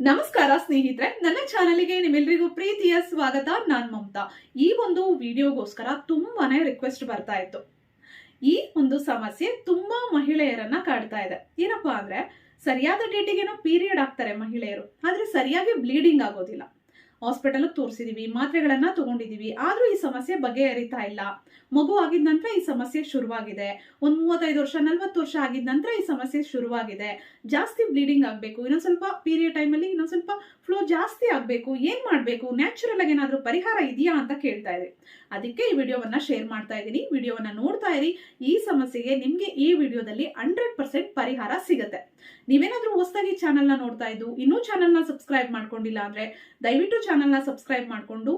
ನಮಸ್ಕಾರ ಸ್ನೇಹಿತರೆ, ನನ್ನ ಚಾನಲ್ಗೆ ನಿಮ್ಮೆಲ್ಲರಿಗೂ ಪ್ರೀತಿಯ ಸ್ವಾಗತ. ನಾನ್ ಮಮತಾ. ಈ ಒಂದು ವಿಡಿಯೋಗೋಸ್ಕರ ತುಂಬಾನೇ ರಿಕ್ವೆಸ್ಟ್ ಬರ್ತಾ ಇತ್ತು. ಈ ಒಂದು ಸಮಸ್ಯೆ ತುಂಬಾ ಮಹಿಳೆಯರನ್ನ ಕಾಡ್ತಾ ಇದೆ. ಏನಪ್ಪಾ ಅಂದ್ರೆ, ಸರಿಯಾದ ಡೇಟಿಗೇನೋ ಪೀರಿಯಡ್ ಆಗ್ತಾರೆ ಮಹಿಳೆಯರು. ಆದ್ರೆ ಸರಿಯಾಗಿ ಬ್ಲೀಡಿಂಗ್ ಆಗೋದಿಲ್ಲ. ಹಾಸ್ಪಿಟಲ್ ತೋರಿಸಿದೀವಿ, ಮಾತ್ರೆಗಳನ್ನ ತಗೊಂಡಿದೀವಿ. ಆದ್ರೂ ಈ ಸಮಸ್ಯೆ ಬಗೆಹರಿತಾ ಇಲ್ಲ. ಮಗು ಆಗಿದ ನಂತರ ಈ ಸಮಸ್ಯೆ ಶುರುವಾಗಿದೆ. ಒಂದ್ ಮೂವತ್ತೈದು ವರ್ಷ, ನಲ್ವತ್ತು ವರ್ಷ ಆಗಿದ ನಂತರ ಈ ಸಮಸ್ಯೆ ಶುರುವಾಗಿದೆ. ಜಾಸ್ತಿ ಬ್ಲೀಡಿಂಗ್ ಆಗಬೇಕು. ಇನ್ನೊಂದ್ ಸ್ವಲ್ಪ ಪೀರಿಯಡ್ ಟೈಮಲ್ಲಿ ಇನ್ನೊಂದ್ ಸ್ವಲ್ಪ ಫ್ಲೋ ಜಾಸ್ತಿ ಆಗಬೇಕು. ಏನ್ ಮಾಡಬೇಕು? ನ್ಯಾಚುರಲ್ ಆಗಿ ಏನಾದ್ರೂ ಪರಿಹಾರ ಇದೆಯಾ ಅಂತ ಕೇಳ್ತಾ ಇದ್ರಿ. ಅದಕ್ಕೆ ಈ ವಿಡಿಯೋವನ್ನ ಶೇರ್ ಮಾಡ್ತಾ ಇದ್ದೀನಿ. ವಿಡಿಯೋವನ್ನ ನೋಡ್ತಾ ಇರಿ. ಈ ಸಮಸ್ಯೆಗೆ ನಿಮ್ಗೆ ಈ ವಿಡಿಯೋದಲ್ಲಿ ಹಂಡ್ರೆಡ್ ಪರ್ಸೆಂಟ್ ಪರಿಹಾರ ಸಿಗುತ್ತೆ. ನೀವೇನಾದ್ರೂ ಹೊಸದಾಗಿ ಚಾನಲ್ನ ನೋಡ್ತಾ ಇದ್ದು, ಇನ್ನೂ ಚಾನಲ್ನ ಸಬ್ಸ್ಕ್ರೈಬ್ ಮಾಡ್ಕೊಂಡಿಲ್ಲ ಅಂದ್ರೆ ದಯವಿಟ್ಟು ಚಾನಲ್ನ ಸಬ್ಸ್ಕ್ರೈಬ್ ಮಾಡಿಕೊಂಡು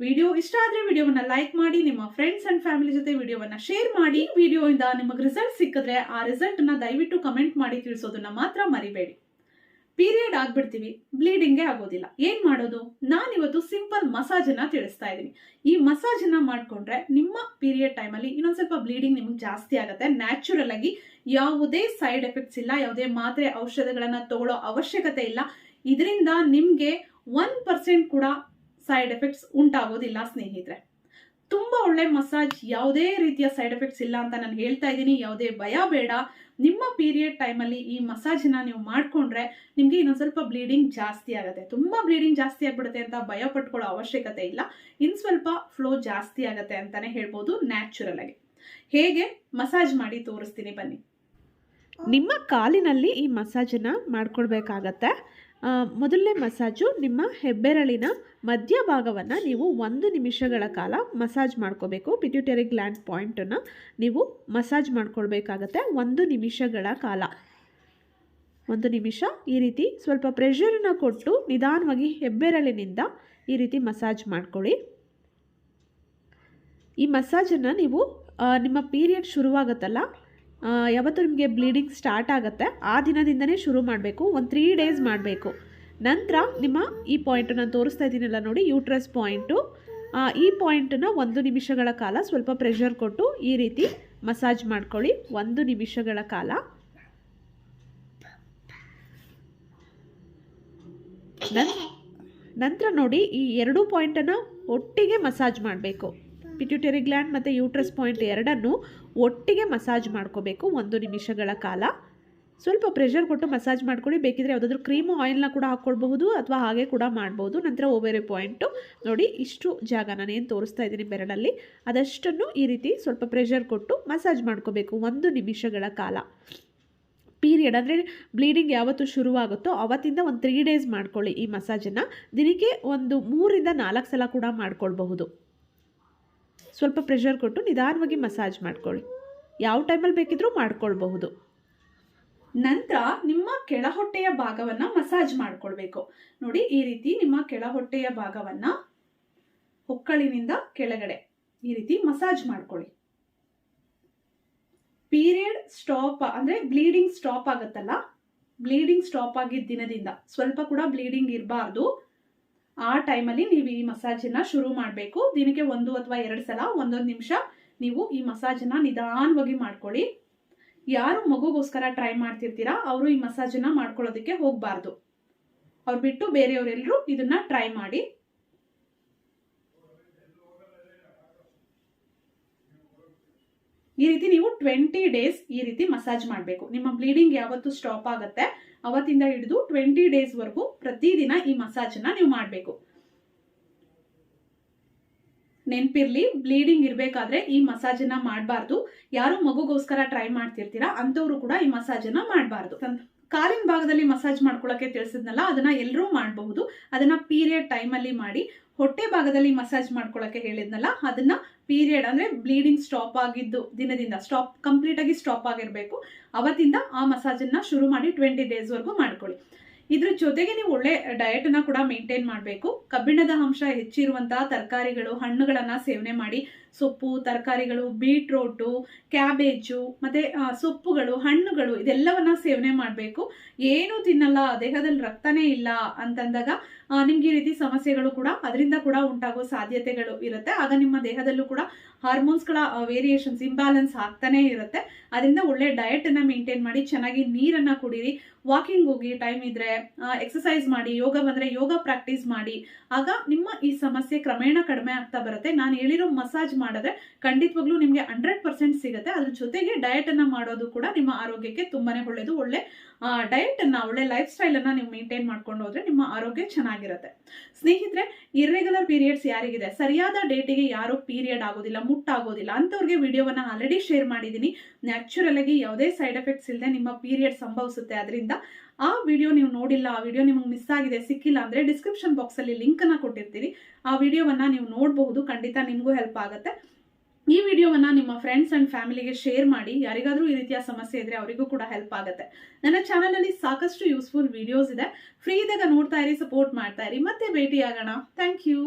ವಿಡಿಯೋ ಇಷ್ಟ ಆದರೆ ವಿಡಿಯೋವನ್ನು ಲೈಕ್ ಮಾಡಿ, ನಿಮ್ಮ ಫ್ರೆಂಡ್ಸ್ ಆ್ಯಂಡ್ ಫ್ಯಾಮಿಲಿ ಜೊತೆ ವಿಡಿಯೋವನ್ನು ಶೇರ್ ಮಾಡಿ ವಿಡಿಯೋಯಿಂದ ನಿಮಗೆ ರಿಸಲ್ಟ್ ಸಿಕ್ಕಿದ್ರೆ ಆ ರಿಸಲ್ಟನ್ನು ದಯವಿಟ್ಟು ಕಮೆಂಟ್ ಮಾಡಿ ತಿಳಿಸೋದನ್ನ ಮಾತ್ರ ಮರಿಬೇಡಿ. ಪೀರಿಯಡ್ ಆಗ್ಬಿಡ್ತೀವಿ ಬ್ಲೀಡಿಂಗೇ ಆಗೋದಿಲ್ಲ. ಏನು ಮಾಡೋದು? ನಾನಿವತ್ತು ಸಿಂಪಲ್ ಮಸಾಜ್ ಅನ್ನ ತಿಳಿಸ್ತಾ ಇದ್ದೀನಿ. ಈ ಮಸಾಜ್ ಮಾಡಿಕೊಂಡ್ರೆ ಮಾಡ್ಕೊಂಡ್ರೆ ನಿಮ್ಮ ಪೀರಿಯಡ್ ಟೈಮಲ್ಲಿ ಇನ್ನೊಂದು ಸ್ವಲ್ಪ ಬ್ಲೀಡಿಂಗ್ ನಿಮ್ಗೆ ಜಾಸ್ತಿ ಆಗುತ್ತೆ. ನ್ಯಾಚುರಲ್ ಆಗಿ ಯಾವುದೇ ಸೈಡ್ ಎಫೆಕ್ಟ್ಸ್ ಇಲ್ಲ, ಯಾವುದೇ ಮಾತ್ರೆ ಔಷಧಗಳನ್ನ ತಗೊಳ್ಳೋ ಅವಶ್ಯಕತೆ ಇಲ್ಲ. ಇದರಿಂದ ನಿಮ್ಗೆ ಒನ್ ಪರ್ಸೆಂಟ್ ಕೂಡ ಸೈಡ್ ಎಫೆಕ್ಟ್ಸ್ ಉಂಟಾಗೋದಿಲ್ಲ ಸ್ನೇಹಿತರೆ. ತುಂಬ ಒಳ್ಳೆ ಮಸಾಜ್ ಯಾವುದೇ ರೀತಿಯ ಸೈಡ್ ಎಫೆಕ್ಟ್ಸ್ ಇಲ್ಲ ಅಂತ ನಾನು ಹೇಳ್ತಾ ಇದ್ದೀನಿ. ಯಾವುದೇ ಭಯ ಬೇಡ. ನಿಮ್ಮ ಪೀರಿಯಡ್ ಟೈಮಲ್ಲಿ ಈ ಮಸಾಜ್ನ ನೀವು ಮಾಡಿಕೊಂಡ್ರೆ ನಿಮಗೆ ಇನ್ನೊಂದು ಸ್ವಲ್ಪ ಬ್ಲೀಡಿಂಗ್ ಜಾಸ್ತಿ ಆಗುತ್ತೆ. ತುಂಬ ಬ್ಲೀಡಿಂಗ್ ಜಾಸ್ತಿ ಆಗ್ಬಿಡುತ್ತೆ ಅಂತ ಭಯ ಪಟ್ಕೊಳ್ಳೋ ಅವಶ್ಯಕತೆ ಇಲ್ಲ. ಇನ್ನು ಸ್ವಲ್ಪ ಫ್ಲೋ ಜಾಸ್ತಿ ಆಗುತ್ತೆ ಅಂತಲೇ ಹೇಳ್ಬೋದು ನ್ಯಾಚುರಲ್ ಆಗಿ. ಹೇಗೆ? ಮಸಾಜ್ ಮಾಡಿ ತೋರಿಸ್ತೀನಿ ಬನ್ನಿ. ನಿಮ್ಮ ಕಾಲಿನಲ್ಲಿ ಈ ಮಸಾಜನ್ನು ಮಾಡ್ಕೊಳ್ಬೇಕಾಗತ್ತೆ ಮೊದಲನೇ ಮಸಾಜು ನಿಮ್ಮ ಹೆಬ್ಬೆರಳಿನ ಮಧ್ಯಭಾಗವನ್ನು ನೀವು ಒಂದು ನಿಮಿಷಗಳ ಕಾಲ ಮಸಾಜ್ ಮಾಡ್ಕೋಬೇಕು. ಪಿಟ್ಯೂಟರಿ ಗ್ಲ್ಯಾಂಡ್ ಪಾಯಿಂಟನ್ನು ನೀವು ಮಸಾಜ್ ಮಾಡ್ಕೊಳ್ಬೇಕಾಗತ್ತೆ ಒಂದು ನಿಮಿಷಗಳ ಕಾಲ. ಒಂದು ನಿಮಿಷ ಈ ರೀತಿ ಸ್ವಲ್ಪ ಪ್ರೆಷರನ್ನು ಕೊಟ್ಟು ನಿಧಾನವಾಗಿ ಹೆಬ್ಬೆರಳಿನಿಂದ ಈ ರೀತಿ ಮಸಾಜ್ ಮಾಡ್ಕೊಳ್ಳಿ. ಈ ಮಸಾಜನ್ನು ನೀವು ನಿಮ್ಮ ಪೀರಿಯಡ್ ಶುರುವಾಗುತ್ತಲ್ಲ ಯಾವತ್ತು ನಿಮಗೆ ಬ್ಲೀಡಿಂಗ್ ಸ್ಟಾರ್ಟ್ ಆಗುತ್ತೆ. ಆ ದಿನದಿಂದನೇ ಶುರು ಮಾಡಬೇಕು. ಒಂದು ತ್ರೀ ಡೇಸ್ ಮಾಡಬೇಕು. ನಂತರ ನಿಮ್ಮ ಈ ಪಾಯಿಂಟ್ ನಾನು ತೋರಿಸ್ತಾ ಇದ್ದೀನಲ್ಲ ನೋಡಿ ಯೂಟ್ರಸ್ ಪಾಯಿಂಟು ಈ ಪಾಯಿಂಟನ್ನು ಒಂದು ನಿಮಿಷಗಳ ಕಾಲ ಸ್ವಲ್ಪ ಪ್ರೆಷರ್ ಕೊಟ್ಟು ಈ ರೀತಿ ಮಸಾಜ್ ಮಾಡ್ಕೊಳ್ಳಿ. ಒಂದು ನಿಮಿಷಗಳ ಕಾಲ. ನಂತರ ನೋಡಿ ಈ ಎರಡು ಪಾಯಿಂಟನ್ನು ಒಟ್ಟಿಗೆ ಮಸಾಜ್ ಮಾಡಬೇಕು. ಪಿಟ್ಯೂಟರಿ ಗ್ಲ್ಯಾಂಡ್ ಮತ್ತು ಯೂಟ್ರಸ್ ಪಾಯಿಂಟ್ ಎರಡನ್ನು ಒಟ್ಟಿಗೆ ಮಸಾಜ್ ಮಾಡ್ಕೋಬೇಕು ಒಂದು ನಿಮಿಷಗಳ ಕಾಲ. ಸ್ವಲ್ಪ ಪ್ರೆಷರ್ ಕೊಟ್ಟು ಮಸಾಜ್ ಮಾಡ್ಕೊಳ್ಳಿ. ಬೇಕಿದ್ರೆ ಯಾವುದಾದ್ರೂ ಕ್ರೀಮು ಆಯಿಲ್ನ ಕೂಡ ಹಾಕ್ಕೊಳ್ಬಹುದು ಅಥವಾ ಹಾಗೆ ಕೂಡ ಮಾಡ್ಬೋದು. ನಂತರ ಓವೇರೆ ಪಾಯಿಂಟು ನೋಡಿ ಇಷ್ಟು ಜಾಗ ನಾನು ಏನು ತೋರಿಸ್ತಾ ಇದ್ದೀನಿ ಬೆರಳಲ್ಲಿ. ಅದಷ್ಟನ್ನು ಈ ರೀತಿ ಸ್ವಲ್ಪ ಪ್ರೆಷರ್ ಕೊಟ್ಟು ಮಸಾಜ್ ಮಾಡ್ಕೋಬೇಕು ಒಂದು ನಿಮಿಷಗಳ ಕಾಲ. ಪೀರಿಯಡ್ ಅಂದರೆ ಬ್ಲೀಡಿಂಗ್ ಯಾವತ್ತು ಶುರುವಾಗುತ್ತೋ ಅವತ್ತಿಂದ ಒಂದು ತ್ರೀ ಡೇಸ್ ಮಾಡ್ಕೊಳ್ಳಿ ಈ ಮಸಾಜನ್ನು ದಿನಕ್ಕೆ ಒಂದು ಮೂರಿಂದ ನಾಲ್ಕು ಸಲ ಕೂಡ ಮಾಡ್ಕೊಳ್ಬಹುದು. ಸ್ವಲ್ಪ ಪ್ರೆಷರ್ ಕೊಟ್ಟು ನಿಧಾನವಾಗಿ ಮಸಾಜ್ ಮಾಡ್ಕೊಳ್ಳಿ. ಯಾವ ಟೈಮಲ್ಲಿ ಬೇಕಿದ್ರೂ ಮಾಡ್ಕೊಳ್ಬಹುದು. ನಂತರ ನಿಮ್ಮ ಕೆಳ ಹೊಟ್ಟೆಯ ಭಾಗವನ್ನ ಮಸಾಜ್ ಮಾಡ್ಕೊಳ್ಬೇಕು. ನೋಡಿ, ಈ ರೀತಿ ನಿಮ್ಮ ಕೆಳ ಹೊಟ್ಟೆಯ ಭಾಗವನ್ನ ಹೊಕ್ಕಳಿನಿಂದ ಕೆಳಗಡೆ ಈ ರೀತಿ ಮಸಾಜ್ ಮಾಡ್ಕೊಳ್ಳಿ. ಪೀರಿಯಡ್ ಸ್ಟಾಪ್ ಅಂದ್ರೆ ಬ್ಲೀಡಿಂಗ್ ಸ್ಟಾಪ್ ಆಗುತ್ತಲ್ಲ? ಬ್ಲೀಡಿಂಗ್ ಸ್ಟಾಪ್ ಆಗಿದ್ದ ದಿನದಿಂದ ಸ್ವಲ್ಪ ಕೂಡ ಬ್ಲೀಡಿಂಗ್ ಇರಬಾರ್ದು. ಆ ಟೈಮಲ್ಲಿ ನೀವು ಈ ಮಸಾಜನ್ನ ಶುರು ಮಾಡಬೇಕು. ದಿನಕ್ಕೆ ಒಂದು ಅಥವಾ ಎರಡು ಸಲ, ಒಂದೊಂದು ನಿಮಿಷ ನೀವು ಈ ಮಸಾಜನ್ನ ನಿಧಾನವಾಗಿ ಮಾಡ್ಕೊಳ್ಳಿ. ಯಾರು ಮಗುಗೋಸ್ಕರ ಟ್ರೈ ಮಾಡ್ತಿರ್ತೀರಾ, ಅವರು ಈ ಮಸಾಜನ್ನ ಮಾಡ್ಕೊಳ್ಳೋದಕ್ಕೆ ಹೋಗಬಾರ್ದು. ಅವ್ರು ಬಿಟ್ಟು ಬೇರೆಯವರೆಲ್ಲರೂ ಇದನ್ನ ಟ್ರೈ ಮಾಡಿ. ಈ ರೀತಿ ನೀವು ಟ್ವೆಂಟಿ ಡೇಸ್ ಈ ರೀತಿ ಮಸಾಜ್ ಮಾಡಬೇಕು. ನಿಮ್ಮ ಬ್ಲೀಡಿಂಗ್ ಯಾವತ್ತು ಸ್ಟಾಪ್ ಆಗುತ್ತೆ. ಅವತ್ತಿಂದ ಹಿಡಿದು ಟ್ವೆಂಟಿ ಡೇಸ್ ವರೆಗೂ ಪ್ರತಿದಿನ ಈ ಮಸಾಜನ್ನ ನೀವು ಮಾಡಬೇಕು. ನೆನ್ಪಿರ್ಲಿ ಬ್ಲೀಡಿಂಗ್ ಇರಬೇಕಾದ್ರೆ ಈ ಮಸಾಜನ್ನ ಮಾಡಬಾರ್ದು. ಯಾರು ಮಗುಗೋಸ್ಕರ ಟ್ರೈ ಮಾಡ್ತಿರ್ತೀರಾ ಅಂತವ್ರು ಕೂಡ ಈ ಮಸಾಜನ್ನ ಮಾಡಬಾರ್ದು. ಕಾಲಿನ ಭಾಗದಲ್ಲಿ ಮಸಾಜ್ ಮಾಡ್ಕೊಳ್ಳೋಕೆ ತಿಳಿಸಿದ್ನಲ್ಲ, ಅದನ್ನ ಎಲ್ಲರೂ ಮಾಡಬಹುದು. ಅದನ್ನ ಪೀರಿಯಡ್ ಟೈಮಲ್ಲಿ ಮಾಡಿ, ಹೊಟ್ಟೆ ಭಾಗದಲ್ಲಿ ಮಸಾಜ್ ಮಾಡ್ಕೊಳಕ್ಕೆ ಹೇಳಿದ್ನಲ್ಲ, ಅದನ್ನ ಪೀರಿಯಡ್ ಅಂದ್ರೆ ಬ್ಲೀಡಿಂಗ್ ಸ್ಟಾಪ್ ಆಗಿದ್ದು, ದಿನದಿಂದ ಸ್ಟಾಪ್ ಕಂಪ್ಲೀಟ್ ಆಗಿ ಸ್ಟಾಪ್ ಆಗಿರ್ಬೇಕು. ಅವತ್ತಿಂದ ಆ ಮಸಾಜನ್ನ ಶುರು ಮಾಡಿ ಟ್ವೆಂಟಿ ಡೇಸ್ ವರೆಗೂ ಮಾಡ್ಕೊಳ್ಳಿ. ಇದ್ರ ಜೊತೆಗೆ ನೀವು ಒಳ್ಳೆ ಡಯಟ್ ಅನ್ನ ಕೂಡ ಮೇಂಟೈನ್ ಮಾಡಬೇಕು. ಕಬ್ಬಿಣದ ಅಂಶ ಹೆಚ್ಚಿರುವಂತಹ ತರಕಾರಿಗಳು, ಹಣ್ಣುಗಳನ್ನ ಸೇವನೆ ಮಾಡಿ ಸೊಪ್ಪು, ತರಕಾರಿಗಳು, ಬೀಟ್ರೋಟು, ಕ್ಯಾಬೇಜು, ಮತ್ತೆ ಸೊಪ್ಪುಗಳು, ಹಣ್ಣುಗಳು ಇದೆಲ್ಲವನ್ನ ಸೇವನೆ ಮಾಡಬೇಕು. ಏನು ತಿನ್ನಲ್ಲ, ದೇಹದಲ್ಲಿ ರಕ್ತನೇ ಇಲ್ಲ ಅಂತಂದಾಗ ನಿಮ್ಗೆ ಈ ರೀತಿ ಸಮಸ್ಯೆಗಳು ಕೂಡ ಅದರಿಂದ ಕೂಡ ಉಂಟಾಗೋ ಸಾಧ್ಯತೆಗಳು ಇರುತ್ತೆ. ಆಗ ನಿಮ್ಮ ದೇಹದಲ್ಲೂ ಕೂಡ ಹಾರ್ಮೋನ್ಸ್ಗಳ ವೇರಿಯೇಷನ್ಸ್ ಇಂಬ್ಯಾಲೆನ್ಸ್ ಆಗ್ತಾನೆ ಇರುತ್ತೆ. ಅದರಿಂದ ಒಳ್ಳೆ ಡಯಟ್ ಅನ್ನ ಮೇಂಟೈನ್ ಮಾಡಿ, ಚೆನ್ನಾಗಿ ನೀರನ್ನ ಕುಡೀರಿ. ವಾಕಿಂಗ್ ಹೋಗಿ ಟೈಮ್ ಇದ್ರೆ ಎಕ್ಸಸೈಸ್ ಮಾಡಿ, ಯೋಗ ಬಂದ್ರೆ ಯೋಗ ಪ್ರಾಕ್ಟೀಸ್ ಮಾಡಿ. ಆಗ ನಿಮ್ಮ ಈ ಸಮಸ್ಯೆ ಕ್ರಮೇಣ ಕಡಿಮೆ ಆಗ್ತಾ ಬರುತ್ತೆ. ನಾನು ಹೇಳಿರೋ ಮಸಾಜ್ ಮಾಡಿದ್ರೆ ಖಂಡಿತವಾಗ್ಲೂ ನಿಮಗೆ ಹಂಡ್ರೆಡ್ ಪರ್ಸೆಂಟ್ ಸಿಗುತ್ತೆ. ಅದ್ರ ಜೊತೆಗೆ ಡಯಟ್ ಅನ್ನ ಮಾಡೋದು ಕೂಡ ನಿಮ್ಮ ಆರೋಗ್ಯಕ್ಕೆ ತುಂಬಾನೇ ಒಳ್ಳೆಯದು ಒಳ್ಳೆ ಡಯಟ್ ಅನ್ನ, ಒಳ್ಳೆ ಲೈಫ್ ಸ್ಟೈಲ್ ಅನ್ನ ನೀವು ಮೇಂಟೈನ್ ಮಾಡ್ಕೊಂಡು ಹೋದ್ರೆ ನಿಮ್ಮ ಆರೋಗ್ಯ ಚೆನ್ನಾಗಿರುತ್ತೆ. ಸ್ನೇಹಿತರೆ ಇರ್ರೆಗ್ಯುಲರ್ ಪೀರಿಯಡ್ಸ್ ಯಾರಿಗಿದೆ? ಸರಿಯಾದ ಡೇಟಿಗೆ ಯಾರು ಪೀರಿಯಡ್ ಆಗೋದಿಲ್ಲ, ಮುಟ್ಟಾಗೋದಿಲ್ಲ. ಅಂತವ್ರಿಗೆ ವಿಡಿಯೋವನ್ನ ಆಲ್ರೆಡಿ ಶೇರ್ ಮಾಡಿದ್ದೀನಿ. ನ್ಯಾಚುರಲ್ ಆಗಿ ಯಾವುದೇ ಸೈಡ್ ಎಫೆಕ್ಟ್ಸ್ ಇಲ್ಲದೆ ನಿಮ್ಮ ಪೀರಿಯಡ್ ಸಂಭವಿಸುತ್ತೆ. ಅದರಿಂದ ಆ ವಿಡಿಯೋ ನೀವು ನೋಡಿಲ್ಲ, ಆ ವಿಡಿಯೋ ನಿಮಗೆ ಮಿಸ್ ಆಗಿದೆ, ಸಿಕ್ಕಿಲ್ಲ ಅಂದ್ರೆ ಡಿಸ್ಕ್ರಿಪ್ಷನ್ ಬಾಕ್ಸ್ ಅಲ್ಲಿ ಲಿಂಕ್ ಅನ್ನ ಕೊಟ್ಟಿರ್ತೀನಿ. ಆ ವಿಡಿಯೋವನ್ನ ನೀವು ನೋಡಬಹುದು. ಖಂಡಿತ ನಿಮಗೂ ಹೆಲ್ಪ್ ಆಗುತ್ತೆ. ಈ ವಿಡಿಯೋವನ್ನ ನಿಮ್ಮ ಫ್ರೆಂಡ್ಸ್ ಅಂಡ್ ಫ್ಯಾಮಿಲಿಗೆ ಶೇರ್ ಮಾಡಿ, ಯಾರಿಗಾದರೂ ಈ ರೀತಿಯ ಸಮಸ್ಯೆ ಇದ್ರೆ ಅವರಿಗೂ ಕೂಡ ಹೆಲ್ಪ್ ಆಗುತ್ತೆ. ನನ್ನ ಚಾನಲಲ್ಲಿ ಸಾಕಷ್ಟು ಯೂಸ್ಫುಲ್ ವಿಡಿಯೋಸ್ ಇದೆ. ಫ್ರೀ ಇದ್ದಾಗ ನೋಡ್ತಾ ಇರಿ ಸಪೋರ್ಟ್ ಮಾಡ್ತಾ ಇರಿ. ಮತ್ತೆ ಭೇಟಿ ಆಗೋಣ ಥ್ಯಾಂಕ್ ಯು